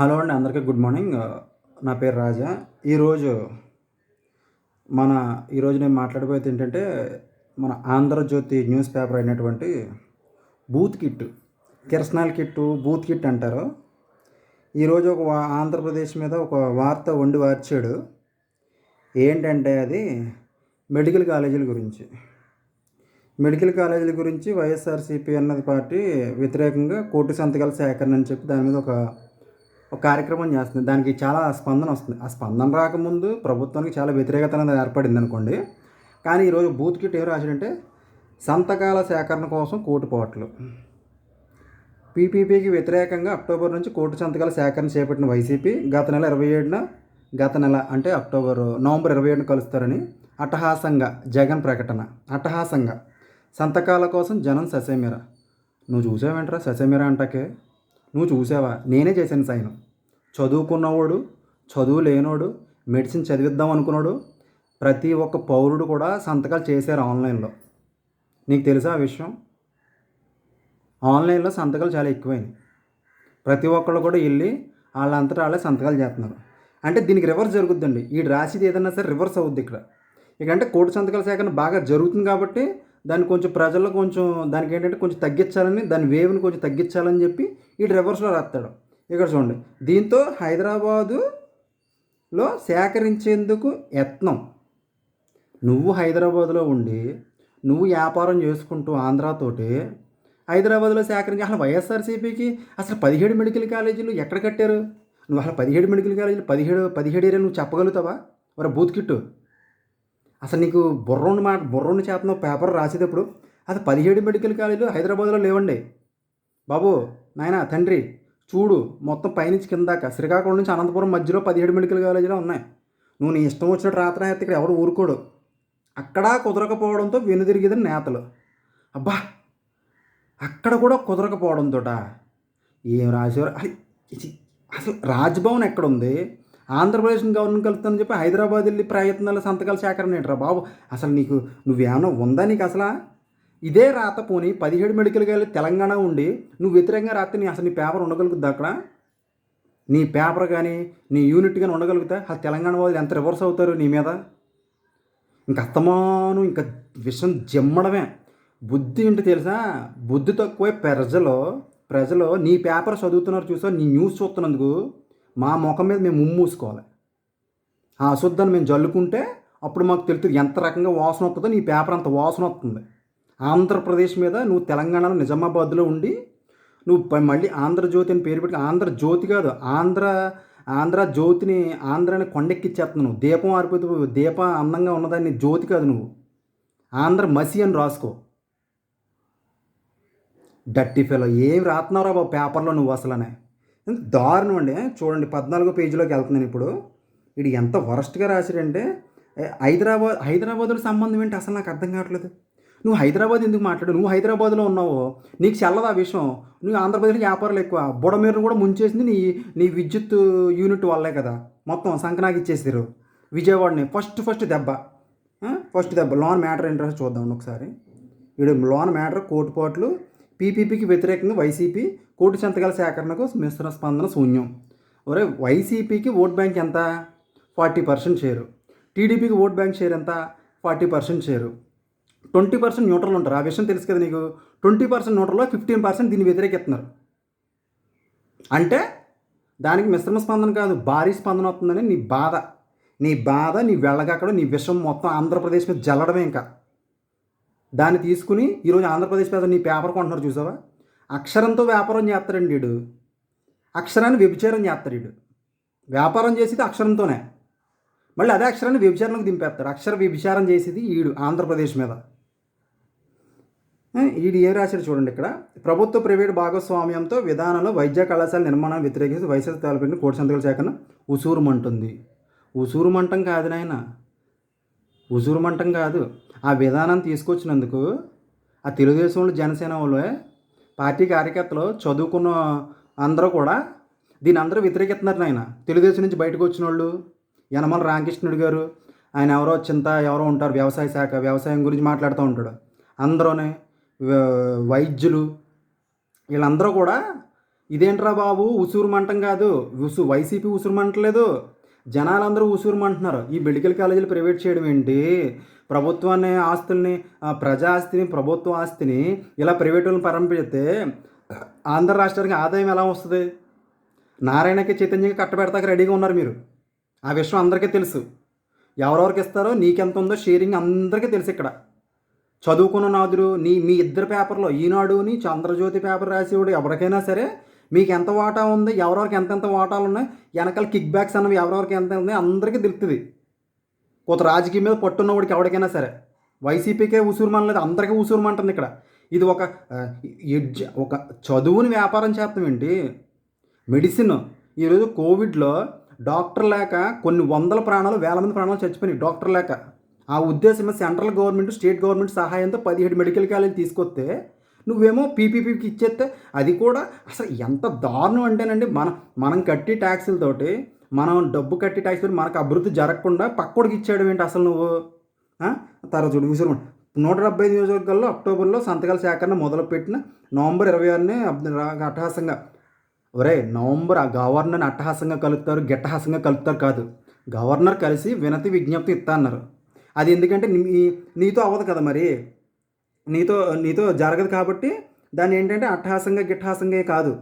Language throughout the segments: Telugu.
హలో అండి అందరికీ గుడ్ మార్నింగ్. నా పేరు రాజా. ఈరోజు మన ఈరోజు నేను మాట్లాడబోయేది ఏంటంటే మన ఆంధ్రజ్యోతి న్యూస్ పేపర్ అయినటువంటి బూత్ కిట్ కిరసనాల్ కిట్టు బూత్ కిట్ అంటారు. ఈరోజు ఒక వా- ఆంధ్రప్రదేశ్ మీద ఒక వార్త వండి వార్చాడు. ఏంటంటే అది మెడికల్ కాలేజీల గురించి. మెడికల్ కాలేజీల గురించి వైఎస్ఆర్సీపీ అన్నది పార్టీ వ్యతిరేకంగా కోటి సంతకాల సేకరణ అని చెప్పి దాని మీద ఒక ఒక కార్యక్రమం చేస్తుంది. దానికి చాలా స్పందన వస్తుంది. ఆ స్పందన రాకముందు ప్రభుత్వానికి చాలా వ్యతిరేకత అనేది ఏర్పడింది అనుకోండి. కానీ ఈరోజు బూత్ కిట్ ఏం రాశాడంటే సంతకాల సేకరణ కోసం కోటి పోట్లు పీపీపీకి వ్యతిరేకంగా అక్టోబర్ నుంచి కోటి సంతకాల సేకరణ చేపట్టిన వైసీపీ గత నెల ఇరవై ఏడున గత నెల అంటే అక్టోబర్ నవంబర్ ఇరవై ఏడున కలుస్తారని అట్టహాసంగా జగన్ ప్రకటన అట్టహాసంగా సంతకాల కోసం జనం ససేమిరా. నువ్వు చూసావేంట్రా? ససేమిరా అంటాకే. నువ్వు చూసావా? నేనే చేశాను సైన్. చదువుకున్నవాడు చదువు లేనోడు మెడిసిన్ చదివిద్దాం అనుకున్నాడు ప్రతి ఒక్క పౌరుడు కూడా సంతకాలు చేశారు ఆన్లైన్లో. నీకు తెలుసా ఆ విషయం? ఆన్లైన్లో సంతకాలు చాలా ఎక్కువైనాయి. ప్రతి ఒక్కళ్ళు కూడా వెళ్ళి వాళ్ళంతటా వాళ్ళే సంతకాలు చేస్తున్నారు. అంటే దీనికి రివర్స్ జరుగుద్దండి. ఈ రాసిది ఏదన్నా సరే రివర్స్ అవుద్ది ఇక్కడ. ఇక అంటే కోటి సంతకాల సేకరణ బాగా జరుగుతుంది కాబట్టి దాన్ని కొంచెం ప్రజల్లో కొంచెం దానికి ఏంటంటే కొంచెం తగ్గించాలని దాని వేవ్ని కొంచెం తగ్గించాలని చెప్పి ఈ రివర్స్లో రాస్తాడు. ఇక్కడ చూడండి. దీంతో హైదరాబాదులో సేకరించేందుకు యత్నం. నువ్వు హైదరాబాద్లో ఉండి నువ్వు వ్యాపారం చేసుకుంటూ ఆంధ్రాతోటి హైదరాబాద్లో సేకరించి అసలు వైఎస్ఆర్సీపీకి అసలు పదిహేడు మెడికల్ కాలేజీలు ఎక్కడ కట్టారు? నువ్వు అసలు పదిహేడు మెడికల్ కాలేజీలు పదిహేడు పదిహేడు ఏరియా నువ్వు చెప్పగలుగుతావా? మరి బూత్ కిట్టు. అసలు నీకు బుర్రోని మాట బుర్రోని చేతను పేపర్ రాసేటప్పుడు అది పదిహేడు మెడికల్ కాలేజీలు హైదరాబాద్లో లేవండి. బాబు నాయన తండ్రి చూడు మొత్తం పైనుంచి కిందాక శ్రీకాకుళం నుంచి అనంతపురం మధ్యలో పదిహేడు మెడికల్ కాలేజీలో ఉన్నాయి. నువ్వు నీ ఇష్టం వచ్చినట్టు రాత్రి అయితే ఇక్కడ ఎవరు ఊరుకోడు. అక్కడ కుదరకపోవడంతో వెనుదిరిగిదని నేతలు. అబ్బా అక్కడ కూడా కుదరకపోవడంతో ఏం రాసేవారు? అసలు అసలు రాజ్భవన్ ఎక్కడ ఉంది ఆంధ్రప్రదేశ్ గవర్నమెంట్ కలుపుతుందని చెప్పి హైదరాబాద్ వెళ్ళి ప్రయత్నాలు సంతకాల సేకరణ ఏంట్రా బాబు? అసలు నీకు నువ్వేమన్నా ఉందా నీకు అసలు? ఇదే రాత పోని పదిహేడు మెడికల్ వెళ్ళి తెలంగాణ ఉండి నువ్వు వ్యతిరేకంగా రాస్తే నీ అసలు నీ పేపర్ ఉండగలుగుద్దా అక్కడ? నీ పేపర్ కానీ నీ యూనిట్ కానీ ఉండగలుగుతా? ఆ తెలంగాణ వాళ్ళు ఎంత రివర్స్ అవుతారు నీ మీద? ఇంక అత్తమాను ఇంకా విషం జమ్మడమే. బుద్ధి ఏంటి తెలుసా? బుద్ధి తక్కువే ప్రజలు ప్రజలు నీ పేపర్ చదువుతున్నారు చూసా నీ న్యూస్ చూస్తున్నందుకు మా ముఖం మీద మేము ముమ్మూసుకోవాలి ఆ అశుద్ధాన్ని మేము జల్లుకుంటే అప్పుడు మాకు తెలుస్తుంది ఎంత రకంగా వాసన వస్తుందో నీ పేపర్ అంత వాసన వస్తుంది. ఆంధ్రప్రదేశ్ మీద నువ్వు తెలంగాణలో నిజామాబాద్లో ఉండి నువ్వు మళ్ళీ ఆంధ్రజ్యోతి అని పేరు పెట్టి ఆంధ్రజ్యోతి కాదు ఆంధ్ర ఆంధ్ర జ్యోతిని ఆంధ్రాని కొండెక్కిచ్చేస్తున్నావు. నువ్వు దీపం ఆరిపోతే దీప అందంగా ఉన్నదాన్ని జ్యోతి కాదు నువ్వు. ఆంధ్ర మసి అని రాసుకో. డట్టి ఫెలో ఏం రాస్తున్నావురా బాబు పేపర్లో నువ్వు అసలనే? దారుణం అండి. చూడండి పద్నాలుగో పేజీలోకి వెళ్తున్నాను ఇప్పుడు. ఇది ఎంత వరస్ట్గా రాశాడంటే హైదరాబాద్ హైదరాబాద్లో సంబంధం ఏంటి అసలు నాకు అర్థం కావట్లేదు. నువ్వు హైదరాబాద్ ఎందుకు మాట్లాడు? నువ్వు హైదరాబాద్లో ఉన్నావు. నీకు చల్లదు ఆ విషయం? నువ్వు ఆంధ్రప్రదేశ్లో వ్యాపారాలు ఎక్కువ. బుడమీరను కూడా ముంచేసింది నీ నీ విద్యుత్ యూనిట్ వల్లే కదా. మొత్తం సంకనాకి ఇచ్చేసారు విజయవాడని. ఫస్ట్ ఫస్ట్ దెబ్బ. ఫస్ట్ దెబ్బ. లోన్ మ్యాటర్ ఏంటో చూద్దాం ఒకసారి. వీడు లోన్ మ్యాటర్ కోర్టుపాట్లు పీపీపీకి వ్యతిరేకంగా వైసీపీ కోటి సంతకాల సేకరణకు మిశ్ర స్పందన శూన్యం. ఒరే వైసీపీకి ఓట్ బ్యాంక్ ఎంత? Forty percent share. టీడీపీకి ఓట్ బ్యాంక్ షేర్ ఎంత? Forty percent share. Twenty percent neutral ఉంటారు. ఆ విషయం తెలుసు కదా నీకు? ట్వంటీ పర్సెంట్ న్యూట్రల్లో ఫిఫ్టీన్ పర్సెంట్ దీన్ని వ్యతిరేకిస్తున్నారు. అంటే దానికి మిశ్రమ స్పందన కాదు భారీ స్పందన వస్తుందని నీ బాధ. నీ బాధ నీ వెళ్ళగక్కడ నీ విషం మొత్తం ఆంధ్రప్రదేశ్ మీద జల్లడమే ఇంకా. దాన్ని తీసుకుని ఈరోజు ఆంధ్రప్రదేశ్ మీద నీ పేపర్ కొంటున్నారు చూసావా? అక్షరంతో వ్యాపారం చేస్తాడండి వీడు. అక్షరాన్ని వ్యభిచారం చేస్తాడు వీడు. వ్యాపారం చేసేది అక్షరంతోనే. మళ్ళీ అదే అక్షరాన్ని వ్యభిచారంలోకి దింపేస్తాడు. అక్షర వ్యభిచారం చేసేది ఈడు ఆంధ్రప్రదేశ్ మీద. ఈడు ఏం రాశాడు చూడండి ఇక్కడ. ప్రభుత్వ ప్రైవేట్ భాగస్వామ్యంతో విధానంలో వైద్య కళాశాల నిర్మాణాన్ని వ్యతిరేకిస్తూ వైఎస్ఆర్ తలపెట్టిన కోటి సంతకాల సేకరణ ఉసూరుమంటుంది ఉసూరుమంటం కాదు నాయన. ఉసూరుమంటం కాదు. ఆ విధానం తీసుకొచ్చినందుకు ఆ తెలుగుదేశంలో జనసేన వాళ్ళు పార్టీ కార్యకర్తలు చదువుకున్న అందరూ కూడా దీని అందరూ వ్యతిరేకిస్తున్నారు నాయన. తెలుగుదేశం నుంచి బయటకు వచ్చిన వాళ్ళు యనమల రామకృష్ణుడు గారు ఆయన ఎవరో చింత ఎవరో ఉంటారు వ్యవసాయ శాఖ వ్యవసాయం గురించి మాట్లాడుతూ ఉంటాడు. అందరూనే వైద్యులు వీళ్ళందరూ కూడా ఇదేంట్రా బాబు ఉసూరుమంటం కాదు. ఉసు వైసీపీ ఉసురుమంటలేదు జనాలందరూ ఉసూరుమంటున్నారు ఈ మెడికల్ కాలేజీలు ప్రైవేట్ చేయడం ఏంటి? ప్రభుత్వాన్ని ఆస్తుల్ని ప్రజా ఆస్తిని ప్రభుత్వ ఆస్తిని ఇలా ప్రైవేటులను వాళ్ళని ఆంధ్ర రాష్ట్రానికి ఆదాయం ఎలా వస్తుంది? నారాయణకి చైతన్యకి కట్టబెడతాక రెడీగా ఉన్నారు మీరు. ఆ విషయం అందరికీ తెలుసు. ఎవరెవరికి ఇస్తారో నీకెంత ఉందో షేరింగ్ అందరికీ తెలుసు ఇక్కడ. చదువుకున్న నాదురు నీ మీ ఇద్దరు పేపర్లో ఈనాడుని చంద్రజ్యోతి పేపర్ రాసేవాడు ఎవరికైనా సరే మీకు ఎంత వాటా ఉంది ఎవరెవరికి ఎంతెంత వాటాలు ఉన్నాయి వెనకాల కిక్ బ్యాక్స్ అన్నవి ఎవరెవరికి ఎంత ఉన్నాయి అందరికీ తెలుస్తుంది కొంత రాజకీయం మీద పట్టున్నవాడికి ఎవరికైనా సరే వైసీపీకే ఉసూరుమనలేదు అందరికీ ఉసూరుమంటుంది ఇక్కడ. ఇది ఒక ఎడ్జ్ ఒక చదువుని వ్యాపారం చేస్తాం ఏంటి? మెడిసిన్. ఈరోజు కోవిడ్లో డాక్టర్ లేక కొన్ని వందల ప్రాణాలు వేల మంది ప్రాణాలు చచ్చిపోయినాయి డాక్టర్ లేక. ఆ ఉద్దేశం సెంట్రల్ గవర్నమెంట్ స్టేట్ గవర్నమెంట్ సహాయంతో పదిహేడు మెడికల్ కాలేజీలు తీసుకొస్తే నువ్వేమో పీపీపీకి ఇచ్చేస్తే అది కూడా అసలు ఎంత దారుణం అంటేనండి మన మనం కట్టి ట్యాక్సులతోటి మనం డబ్బు కట్టి ట్యాక్స్ పెట్టి మనకు అభివృద్ధి జరగకుండా పక్కోడికి ఇచ్చాడు ఏంటి అసలు నువ్వు? తర్వాత చూడు విసురు నూట డెబ్బై ఐదు నియోజకవర్గాల్లో అక్టోబర్లో సంతకాల సేకరణ మొదలుపెట్టిన నవంబర్ ఇరవై ఆరునే అట్టహాసంగా. ఒరే నవంబర్ ఆ గవర్నర్ని అట్టహాసంగా కలుపుతారు గిట్టహాసంగా కలుపుతారు కాదు. గవర్నర్ కలిసి వినతి విజ్ఞప్తి ఇస్తా అన్నారు అది ఎందుకంటే నీ నీతో అవ్వదు కదా మరి? నీతో నీతో జరగదు కాబట్టి దాన్ని ఏంటంటే అట్టహాసంగా గిట్టహాసంగా కాదు.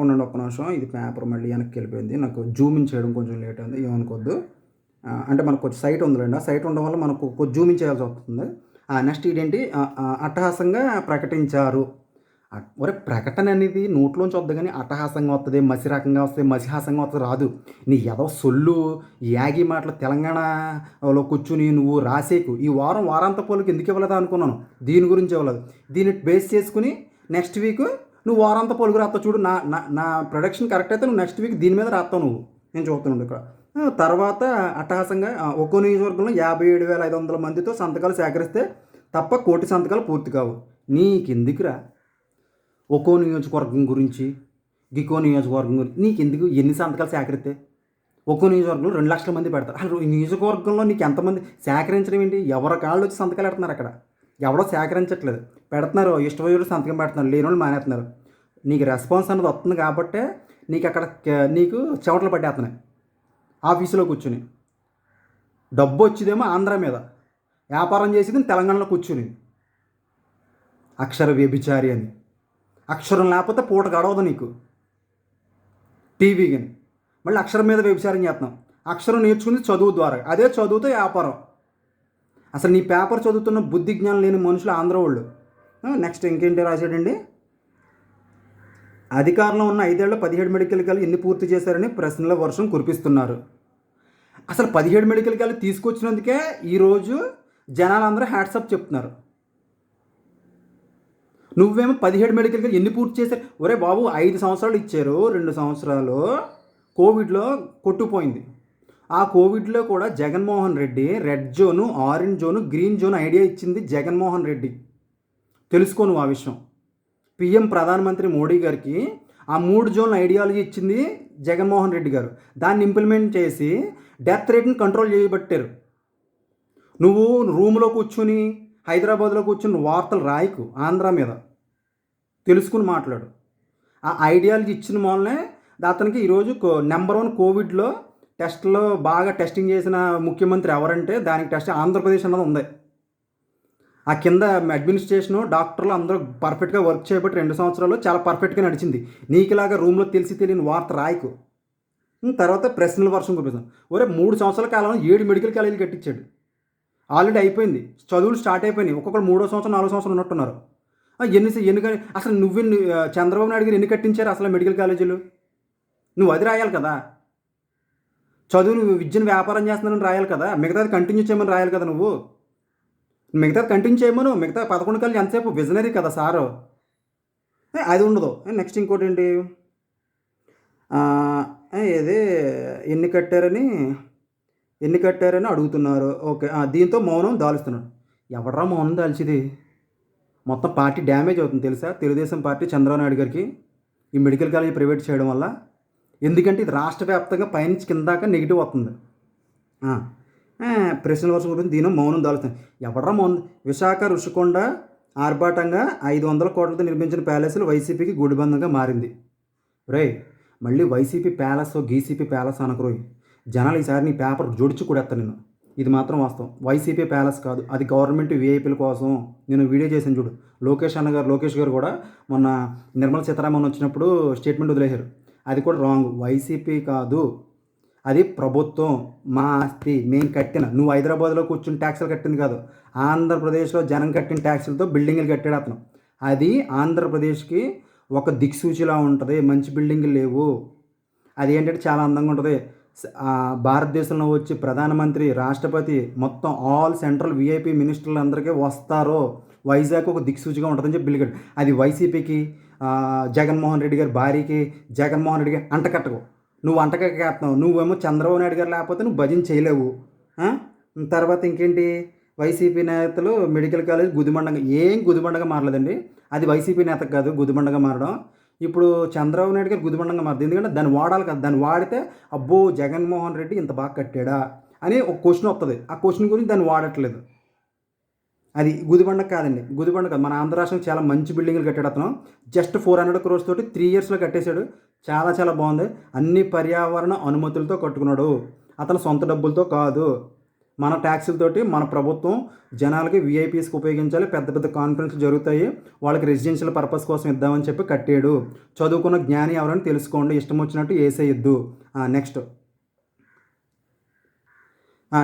ఉండండి ఒక్క నిమిషం. ఇది పేపర్ మళ్ళీ వెనక్కి వెళ్ళిపోయింది. నాకు జూమింగ్ చేయడం కొంచెం లేట్ అయింది. ఏమనుకోద్దు? అంటే మనకు కొంచెం సైట్ ఉందిలేండి. ఆ సైట్ ఉండడం వల్ల మనకు కొంచెం జూమింగ్ చేయాల్సి వస్తుంది. నెక్స్ట్ ఇదేంటి? అట్టహాసంగా ప్రకటించారు. ఒరే ప్రకటన అనేది నోట్లోంచి వద్దు కానీ అట్టహాసంగా వస్తుంది మసి రకంగా వస్తుంది మసిహాసంగా వస్తుంది రాదు. నీ ఏదో సొల్లు యాగి మాటలు తెలంగాణలో కూర్చుని నువ్వు రాసేకు. ఈ వారం వారాంత పోలికి ఎందుకు ఇవ్వలేదు అనుకున్నాను. దీని గురించి ఇవ్వలేదు. దీన్ని బేస్ చేసుకుని నెక్స్ట్ వీక్ నువ్వు వారంతా పొలుగు రాస్తావు చూడు నా నా నా ప్రొడక్షన్ కరెక్ట్ అయితే నువ్వు నెక్స్ట్ వీక్ దీని మీద రాస్తావు నువ్వు. నేను చూస్తున్నాను ఇక్కడ. తర్వాత అట్టహాసంగా ఒక్కో నియోజకవర్గంలో యాభై ఏడు వేల ఐదు వందల మందితో సంతకాలు సేకరిస్తే తప్ప కోటి సంతకాలు పూర్తి కావు. నీకెందుకురా? ఒక్కో నియోజకవర్గం గురించి గికో నియోజకవర్గం గురించి నీకెందుకు ఎన్ని సంతకాలు సేకరిస్తే? ఒక్కో నియోజకవర్గంలో రెండు లక్షల మంది పెడతారు. అసలు ఈ నియోజకవర్గంలో నీకు ఎంతమంది సేకరించడం ఏంటి? ఎవరి కాళ్ళు వచ్చి సంతకాలు పెడుతున్నారు అక్కడ? ఎవడో సేకరించట్లేదు. పెడుతున్నారు ఇష్టమైన సంతకం పెడుతున్నారు లేని వాళ్ళు మానేస్తున్నారు. నీకు రెస్పాన్స్ అనేది వస్తుంది కాబట్టే నీకు అక్కడ నీకు చెమటలు పట్టేస్తున్నాయి. ఆఫీసులో కూర్చుని. డబ్బు వచ్చేదేమో ఆంధ్ర మీద. వ్యాపారం చేసేది తెలంగాణలో కూర్చుని. అక్షర వ్యభిచారి అని. అక్షరం లేకపోతే పూట గడవదు నీకు. టీవీ కానీ మళ్ళీ అక్షరం మీద వ్యభిచారం చేస్తున్నాం. అక్షరం నేర్చుకుంది చదువు ద్వారా. అదే చదువుతో వ్యాపారం. అసలు నీ పేపర్ చదువుతున్న బుద్ధి జ్ఞానం లేని మనుషులు ఆంధ్ర వాళ్ళు నెక్స్ట్ ఇంకేంటి రాశాడండి? అధికారంలో ఉన్న ఐదేళ్ళ పదిహేడు మెడికల్ కాలేజ్ ఎన్ని పూర్తి చేశారని ప్రశ్నల వర్షం కురిపిస్తున్నారు. అసలు పదిహేడు మెడికల్ కాలేజ్ తీసుకొచ్చినందుకే ఈరోజు జనాలందరూ హ్యాట్సప్ చెప్తున్నారు. నువ్వేమో పదిహేడు మెడికల్ కాలేజ్ ఎన్ని పూర్తి చేశారు? ఒరే బాబు ఐదు సంవత్సరాలు ఇచ్చారు రెండు సంవత్సరాలు. కోవిడ్లో కొట్టుపోయింది. ఆ కోవిడ్లో కూడా Jaganmohan Reddy red zone orange zone green zone idea ఇచ్చింది జగన్మోహన్ రెడ్డి. తెలుసుకోను ఆ విషయం. పిఎం ప్రధానమంత్రి మోడీ గారికి ఆ మూడు జోన్ల ఐడియాలజీ ఇచ్చింది జగన్మోహన్ రెడ్డి గారు. దాన్ని ఇంప్లిమెంట్ చేసి డెత్ రేట్ని కంట్రోల్ చేయబట్టారు. నువ్వు రూమ్లో కూర్చుని హైదరాబాద్లో కూర్చుని వార్తలు రాయకు ఆంధ్ర మీద. తెలుసుకుని మాట్లాడు. ఆ ఐడియాలజీ ఇచ్చిన మూలనే అతనికి ఈరోజు కో నెంబర్ వన్ కోవిడ్లో టెస్ట్లో బాగా టెస్టింగ్ చేసిన ముఖ్యమంత్రి ఎవరంటే దానికి టెస్ట్ ఆంధ్రప్రదేశ్ అన్నది ఉంది. ఆ కింద అడ్మినిస్ట్రేషను డాక్టర్లు అందరూ పర్ఫెక్ట్గా వర్క్ చేయబట్టి రెండు సంవత్సరాలు చాలా పర్ఫెక్ట్గా నడిచింది. నీకులాగా రూమ్లో తెలిసి తెలియని వార్త రాయకు. తర్వాత ప్రశ్నల వర్షం కురిపిస్తాం. ఒరే మూడు సంవత్సరాల కాలంలో ఏడు మెడికల్ కాలేజీలు కట్టించాడు. ఆల్రెడీ అయిపోయింది. చదువులు స్టార్ట్ అయిపోయినాయి. ఒక్కొక్కరు మూడో సంవత్సరం నాలుగో సంవత్సరం ఉన్నట్టున్నారు. ఎన్ని ఎన్ని అసలు నువ్వు చంద్రబాబు నాయుడు గారు ఎన్ని కట్టించారు అసలు మెడికల్ కాలేజీలు? నువ్వు అది రాయాలి కదా. చదువు నువ్వు విద్యను వ్యాపారం చేస్తున్నానని రాయాలి కదా. మిగతాది కంటిన్యూ చేయమని రాయాలి కదా నువ్వు. మిగతాది కంటిన్యూ చేయమను మిగతా పదకొండు కళ్ళు ఎంతసేపు విజనరీ కదా సారు? అది ఉండదు. నెక్స్ట్ ఇంకోటి ఏంటి ఏది? ఎన్ని కట్టారని? ఎన్ని కట్టారని అడుగుతున్నారు. ఓకే దీంతో మౌనం దాలుస్తున్నాడు. ఎవడరా మౌనం దాల్చిది? మొత్తం పార్టీ డ్యామేజ్ అవుతుంది తెలుసా? తెలుగుదేశం పార్టీ చంద్రబాబు నాయుడు గారికి ఈ మెడికల్ కాలేజ్ ప్రైవేట్ చేయడం వల్ల. ఎందుకంటే ఇది రాష్ట్ర వ్యాప్తంగా పైనుంచి దాకా నెగిటివ్ వస్తుంది. ప్రశ్నల వర్షం గురించి దీని మౌనం దాలుస్తుంది. ఎవడరా మౌనం? విశాఖ ఋషికొండ ఆర్భాటంగా ఐదు వందల కోట్లతో నిర్మించిన ప్యాలెస్లు వైసీపీకి గుడిబందంగా మారింది. రే మళ్ళీ వైసీపీ ప్యాలెస్ గీసీపీ ప్యాలెస్ అనకరోయ్. జనాలు ఈసారి నీ పేపర్ జోడిచి కూడా నేను ఇది మాత్రం వాస్తవం. వైసీపీ ప్యాలెస్ కాదు అది గవర్నమెంట్ వీఐపీల కోసం నేను వీడియో చేశాను చూడు. లోకేష్ అన్న గారు లోకేష్ గారు కూడా మొన్న నిర్మల సీతారామన్ వచ్చినప్పుడు స్టేట్మెంట్ వదిలేశారు. అది కూడా రాంగ్. వైసీపీ కాదు. అది ప్రభుత్వం. మా ఆస్తి మేము కట్టిన నువ్వు హైదరాబాద్లో కూర్చుని ట్యాక్సులు కట్టింది కాదు. ఆంధ్రప్రదేశ్లో జనం కట్టిన ట్యాక్సులతో బిల్డింగ్లు కట్టాడు అతను. అది ఆంధ్రప్రదేశ్కి ఒక దిక్సూచిలా ఉంటుంది. మంచి బిల్డింగ్లు లేవు. అది ఏంటంటే చాలా అందంగా ఉంటుంది. భారతదేశంలో వచ్చి ప్రధానమంత్రి రాష్ట్రపతి మొత్తం ఆల్ సెంట్రల్ విఐపి మినిస్టర్లు అందరికీ వస్తారో. వైజాగ్ ఒక దిక్సూచిగా ఉంటుందని చెప్పి బిల్లిగాడు అది వైసీపీకి జగన్మోహన్ రెడ్డి గారి భార్యకి జగన్మోహన్ రెడ్డి గారి అంటకట్టకు నువ్వు అంటకట్టేస్తున్నావు నువ్వేమో చంద్రబాబు నాయుడు గారు లేకపోతే నువ్వు భజన చేయలేవు. తర్వాత ఇంకేంటి? వైసీపీ నేతలు మెడికల్ కాలేజ్ గుదిబండగా ఏం గుదిబండగా మారలేదండి. అది వైసీపీ నేత కాదు గుదిబండగా మారడం. ఇప్పుడు చంద్రబాబు నాయుడు గారు గుదిబండంగా మారదు. ఎందుకంటే దాన్ని వాడాలి కదా. దాన్ని వాడితే అబ్బో జగన్మోహన్ రెడ్డి ఇంత బాగా కట్టాడా అని ఒక క్వశ్చన్ వస్తుంది ఆ క్వశ్చన్ గురించి దాన్ని వాడట్లేదు. అది గుదిబండ కాదండి. గుదిబండ కాదు. మన ఆంధ్ర రాష్ట్రం చాలా మంచి బిల్డింగ్లు కట్టాడు అతను. జస్ట్ ఫోర్ హండ్రెడ్ క్రోర్స్ తోటి త్రీ ఇయర్స్లో కట్టేశాడు. చాలా చాలా బాగుంది. అన్ని పర్యావరణ అనుమతులతో కట్టుకున్నాడు. అతను సొంత డబ్బులతో కాదు. మన ట్యాక్సులతోటి మన ప్రభుత్వం జనాలకి విఐపీస్కి ఉపయోగించాలి. పెద్ద పెద్ద కాన్ఫరెన్స్లు జరుగుతాయి. వాళ్ళకి రెసిడెన్షియల్ పర్పస్ కోసం ఇద్దామని చెప్పి కట్టాడు. చదువుకున్న జ్ఞాని ఎవరని తెలుసుకోండి. ఇష్టం వచ్చినట్టు వేసేయద్దు నెక్స్ట్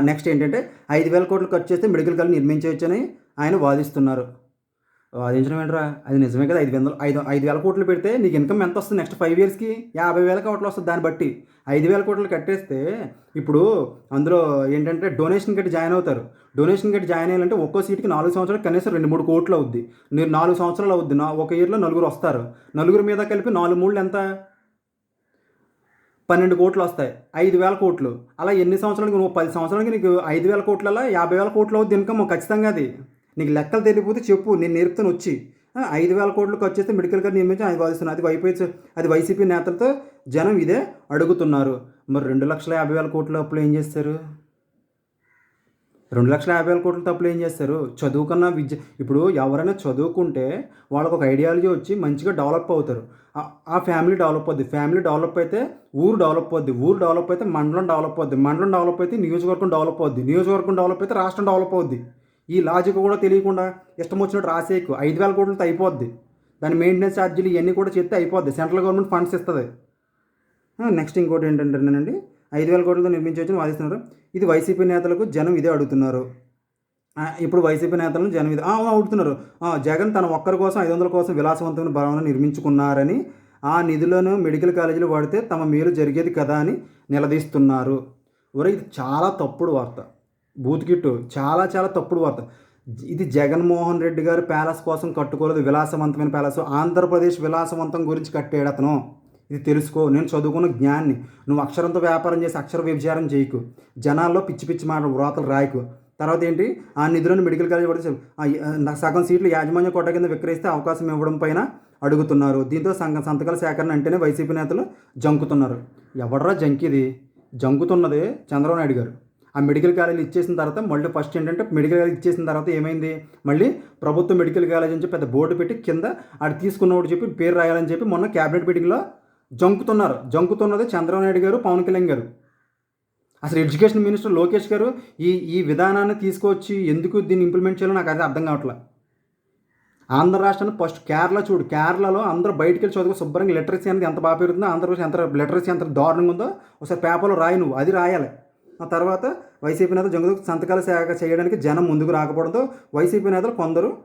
నెక్స్ట్ ఏంటంటే ఐదు వేల కోట్లు ఖర్చు చేస్తే మెడికల్ కాలేజ్ నిర్మించవచ్చని ఆయన వాదిస్తున్నారు. వాదించడం ఏంట్రా? అది నిజమే కదా ఐదు వందలు ఐదు ఐదు వేల కోట్లు పెడితే నీకు ఇన్కమ్ ఎంత వస్తుంది నెక్స్ట్ ఫైవ్ ఇయర్స్కి యాభై వేల కోట్లు వస్తుంది దాన్ని బట్టి. ఐదు వేల కోట్లు కట్టేస్తే ఇప్పుడు అందులో ఏంటంటే డొనేషన్ కట్టి జాయిన్ అవుతారు. డొనేషన్ కట్టి జాయిన్ అయ్యాలంటే ఒక్కో సీట్కి నాలుగు సంవత్సరాలు కనీసం రెండు మూడు కోట్లు అవుద్ది. మీరు నాలుగు సంవత్సరాలు అవుద్ది. నా ఒక ఇయర్లో నలుగురు వస్తారు. నలుగురు మీద కలిపి నాలుగు మూడు ఎంత? పన్నెండు కోట్లు వస్తాయి. ఐదు వేల కోట్లు. అలా ఎన్ని సంవత్సరాలకి? నువ్వు పది సంవత్సరాలకి నీకు ఐదు వేల కోట్లలో యాభై వేల కోట్లు అవుద్ది ఇన్కమ్ ఖచ్చితంగా అది. నీకు లెక్కలు తెలియకపోతే చెప్పు నేను నేర్పుతాను వచ్చి. ఐదు వేల కోట్లు ఖర్చు చేస్తే మెడికల్ కార్డు నిర్మించి అది వాదిస్తున్నారు. అది వైపీ అది వైసీపీ నేతలతో జనం ఇదే అడుగుతున్నారు. మరి రెండు లక్షల యాభై వేల కోట్లు అప్పులు ఏం చేస్తారు? రెండు లక్షల యాభై వేల కోట్ల తప్పులు ఏం చేస్తారు? చదువుకున్న విద్య ఇప్పుడు ఎవరైనా చదువుకుంటే వాళ్ళకు ఒక ఐడియాలజీ వచ్చి మంచిగా డెవలప్ అవుతారు. ఆ- ఆ ఫ్యామిలీ డెవలప్ అవుద్ది. ఫ్యామిలీ డెవలప్ అయితే ఊరు డెవలప్ అవుద్ది. ఊరు డెవలప్ అయితే మండలం డెవలప్ అవుద్ది. మండలం డెవలప్ అయితే నియోజకవర్గం డెవలప్ అవుద్ది. నియోజకవర్గం డెవలప్ అయితే రాష్ట్రం డెవలప్ అవుద్ది. ఈ లాజిక్ కూడా తెలియకుండా ఇష్టం వచ్చినట్టు రాసేయకు. ఐదు వేల కోట్లతో అయిపోద్ది. దాని మెయింటెనెన్స్ ఛార్జీలు ఇవన్నీ కూడా చెప్తే అయిపోద్ది. సెంట్రల్ గవర్నమెంట్ ఫండ్స్ ఇస్తుంది. నెక్స్ట్ ఇంకోటి ఏంటంటేనండి ఐదు వేల కోట్లతో నిర్మించవచ్చని వాదిస్తున్నారు. ఇది వైసీపీ నేతలకు జనం ఇదే అడుగుతున్నారు. ఇప్పుడు వైసీపీ నేతలను జనం ఇది అవును, అడుగుతున్నారు. జగన్ తన ఒక్కరి కోసం ఐదు వందల కోసం విలాసవంతమైన భవనం నిర్మించుకున్నారని ఆ నిధులను మెడికల్ కాలేజీలు వాడితే తమ మేలు జరిగేది కదా అని నిలదీస్తున్నారు. ఒరే ఇది చాలా తప్పుడు వార్త. బూత్కిట్టు చాలా చాలా తప్పుడు వార్త. ఇది జగన్మోహన్ రెడ్డి గారు ప్యాలెస్ కోసం కట్టుకోలేదు విలాసవంతమైన ప్యాలెస్. ఆంధ్రప్రదేశ్ విలాసవంతం గురించి కట్టాడు అతను. ఇది తెలుసుకో నేను చదువుకున్న జ్ఞాన్ని. నువ్వు అక్షరంతో వ్యాపారం చేసి అక్షర వ్యభిచారం చేయకు. జనాల్లో పిచ్చి పిచ్చి మాట వ్రాతలు రాయకు. తర్వాత ఏంటి? ఆ నిధులను మెడికల్ కాలేజ్ పడితే సగం సీట్లు యాజమాన్య కోట కింద విక్రయిస్తే అవకాశం ఇవ్వడం పైన అడుగుతున్నారు. దీంతో సంఘ సంతకాల సేకరణ అంటేనే వైసీపీ నేతలు జంకుతున్నారు. ఎవడరా జంకిది? జంకుతున్నది చంద్రబాబు నాయుడు గారు. ఆ మెడికల్ కాలేజీలు ఇచ్చేసిన తర్వాత మళ్ళీ ఫస్ట్ ఏంటంటే మెడికల్ కాలేజ్ ఇచ్చేసిన తర్వాత ఏమైంది? మళ్ళీ ప్రభుత్వ మెడికల్ కాలేజ్ అని చెప్పి పెద్ద బోర్డు పెట్టి కింద అది తీసుకున్నవాడు చెప్పి పేరు రాయాలని చెప్పి మొన్న క్యాబినెట్ మీటింగ్లో జంకుతున్నారు. జంకుతున్నది చంద్రబాబు నాయుడు గారు పవన్ కళ్యాణ్ గారు. అసలు ఎడ్యుకేషన్ మినిస్టర్ లోకేష్ గారు ఈ ఈ విధానాన్ని తీసుకొచ్చి ఎందుకు దీన్ని ఇంప్లిమెంట్ చేయాలో నాకు అది అర్థం కావట్లే. ఆంధ్ర రాష్ట్రాన్ని ఫస్ట్ కేరళ చూడు. కేరళలో అందరూ బయటికి వెళ్ళి చదువుకో శుభ్రంగా లిటరసీ అనేది ఎంత బాగా పెరుగుతుందో ఆంధ్రప్రదేశ్ ఎంత లిటరసీ ఎంత దారుణంగా ఉందో ఒకసారి పేపర్లో రాయి నువ్వు. అది రాయాలి. ఆ తర్వాత వైసీపీ నేత జంగు సంతకాల సేవ చేయడానికి జనం ముందుకు రాకపోవడంతో వైసీపీ నేతలు కొందరు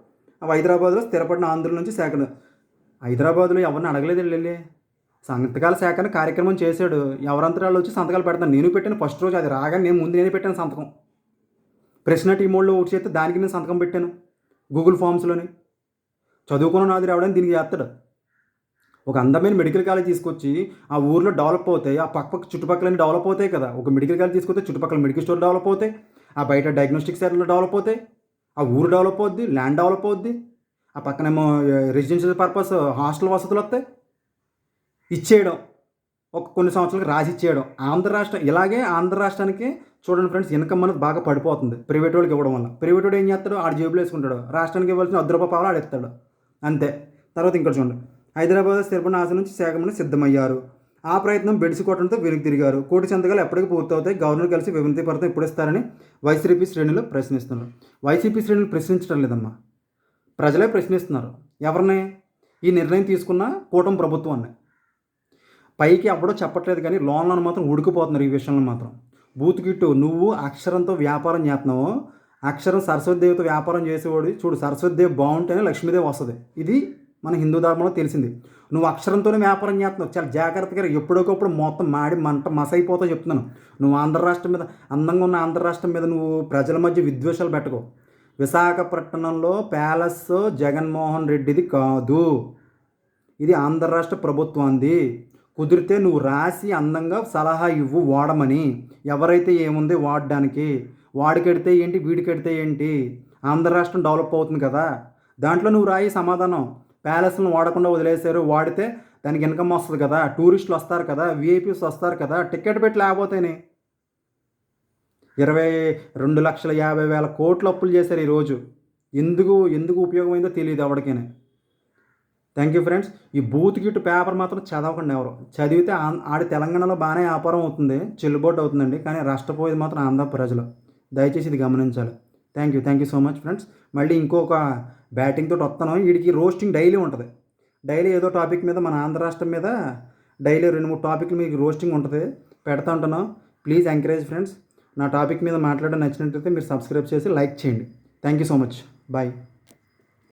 హైదరాబాద్లో స్థిరపడిన ఆంధ్రుల నుంచి సేకరణ హైదరాబాద్లో ఎవరిని అడగలేదు వెళ్ళి సంతకాల సేకరణ కార్యక్రమం చేశాడు. ఎవరంతరాలు వచ్చి సంతకాలు పెడతాను నేను పెట్టిన ఫస్ట్ రోజు. అది రాగానే నేను ముందు నేనే పెట్టాను సంతకం. ప్రశ్న టీమోళ్ళు ఒకటి చేస్తే దానికి నేను సంతకం పెట్టాను. గూగుల్ ఫామ్స్లోని. చదువుకున్న నాది రావడానికి దీనికి చేస్తాడు. ఒక అందమైన మెడికల్ కాలేజ్ తీసుకొచ్చి ఆ ఊర్లో డెవలప్ అవుతాయి ఆ పక్క పక్క చుట్టుపక్కలన్నీ డెవలప్ అవుతాయి కదా. ఒక మెడికల్ కాలేజ్ తీసుకొస్తే చుట్టుపక్కల మెడికల్ స్టోర్ డెవలప్ అవుతాయి ఆ బయట డయాగ్నోస్టిక్ సెంటర్లు డెవలప్ అవుతాయి ఆ ఊరు డెవలప్ అవుద్ది ల్యాండ్ డెవలప్ అవుద్ది ఆ పక్కనేమో రెసిడెన్షియల్ పర్పస్ హాస్టల్ వసతులు వస్తాయి. ఇచ్చేయడం ఒక కొన్ని సంవత్సరాలకు రాసి ఇచ్చేయడం. ఆంధ్ర రాష్ట్రం ఇలాగే ఆంధ్ర రాష్ట్రానికి చూడండి ఫ్రెండ్స్ ఇన్కమ్ అనేది బాగా పడిపోతుంది ప్రైవేట్ వాళ్ళకి ఇవ్వడం వల్ల. ప్రైవేట్ వాడు ఏం చేస్తాడు? ఆడు జేబులో వేసుకుంటాడు. రాష్ట్రానికి ఇవ్వాల్సిన అర్ధ రూపాయ పాలు ఆడేస్తాడు. అంతే. తర్వాత ఇంకోటి చూడండి. హైదరాబాద్ స్థిరపడిన ఆశ నుంచి సేకమని సిద్ధమయ్యారు. ఆ ప్రయత్నం బెడిసి కొట్టడంతో వెనక్కి తిరిగారు. కోటి సంతకాలు ఎప్పటికీ పూర్తవుతాయి? గవర్నర్ కలిసి వివరణతి పడతాం ఎప్పుడు ఇస్తారని వైసీపీ శ్రేణులు ప్రశ్నిస్తున్నారు. వైసీపీ శ్రేణులు ప్రశ్నించడం లేదమ్మా. ప్రజలే ప్రశ్నిస్తున్నారు. ఎవరిని? ఈ నిర్ణయం తీసుకున్న కూటమి ప్రభుత్వాన్ని. పైకి ఎప్పుడో చెప్పట్లేదు కానీ లోన్లను మాత్రం ఉడికిపోతున్నారు ఈ విషయంలో మాత్రం. బూతికిట్టు నువ్వు అక్షరంతో వ్యాపారం చేస్తున్నావు. అక్షరం సరస్వతి దేవితో వ్యాపారం చేసేవాడు. చూడు సరస్వతిదేవి బాగుంటేనే లక్ష్మీదేవి వస్తుంది. ఇది మన హిందూ ధర్మంలో తెలిసింది. నువ్వు అక్షరంతోనే వ్యాపారం చేస్తున్నావు. చాలా జాగ్రత్తగా ఎప్పుడోకప్పుడు మొత్తం మాడి మంట మసైపోతా చెప్తున్నాను. నువ్వు ఆంధ్ర రాష్ట్రం మీద అందంగా ఉన్న ఆంధ్ర రాష్ట్రం మీద నువ్వు ప్రజల మధ్య విద్వేషాలు పెట్టుకో. విశాఖపట్నంలో ప్యాలెస్ జగన్మోహన్ రెడ్డిది కాదు. ఇది ఆంధ్ర రాష్ట్ర ప్రభుత్వంది. కుదిరితే నువ్వు రాసి అందంగా సలహా ఇవ్వు వాడమని ఎవరైతే ఏముంది వాడడానికి? వాడికెడితే ఏంటి? వీడికెడితే ఏంటి? ఆంధ్ర రాష్ట్రం డెవలప్ అవుతుంది కదా. దాంట్లో నువ్వు రాయి సమాధానం. ప్యాలెస్ను వాడకుండా వదిలేశారు. వాడితే దానికి ఇన్కమ్ వస్తుంది కదా. టూరిస్టులు వస్తారు కదా. విఐపీస్ వస్తారు కదా. టికెట్ పెట్టి లేకపోతేనే ఇరవై రెండు లక్షల యాభై వేల కోట్లు అప్పులు చేశారు ఈరోజు ఎందుకు ఎందుకు ఉపయోగమైందో తెలియదు ఎవరికైనా. Thank you friends. ఈ బూత్ గిట్ పేపర్ మాత్రం చదవకండి ఎవరు. చదివితే ఆ- ఆడి తెలంగాణలో బాగానే వ్యాపారం అవుతుంది. చెల్లుబాటు అవుతుందండి. కానీ రాష్ట్రపోయేది మాత్రం ఆంధ్ర ప్రజలు. దయచేసి ఇది గమనించాలి. Thank you thank you so much friends. మళ్ళీ ఇంకొక బ్యాటింగ్ తోటి వస్తాను వీడికి రోస్టింగ్ డైలీ ఉంటుంది. డైలీ ఏదో టాపిక్ మీద మన ఆంధ్ర రాష్ట్రం మీద డైలీ రెండు మూడు టాపిక్లు మీకు రోస్టింగ్ ఉంటుంది. పెడతా ఉంటాను ప్లీజ్ ఎంకరేజ్ ఫ్రెండ్స్ నా టాపిక్ మీద మాట్లాడడం నచ్చినట్లయితే మీరు సబ్స్క్రైబ్ చేసి లైక్ చేయండి. Thank you so much bye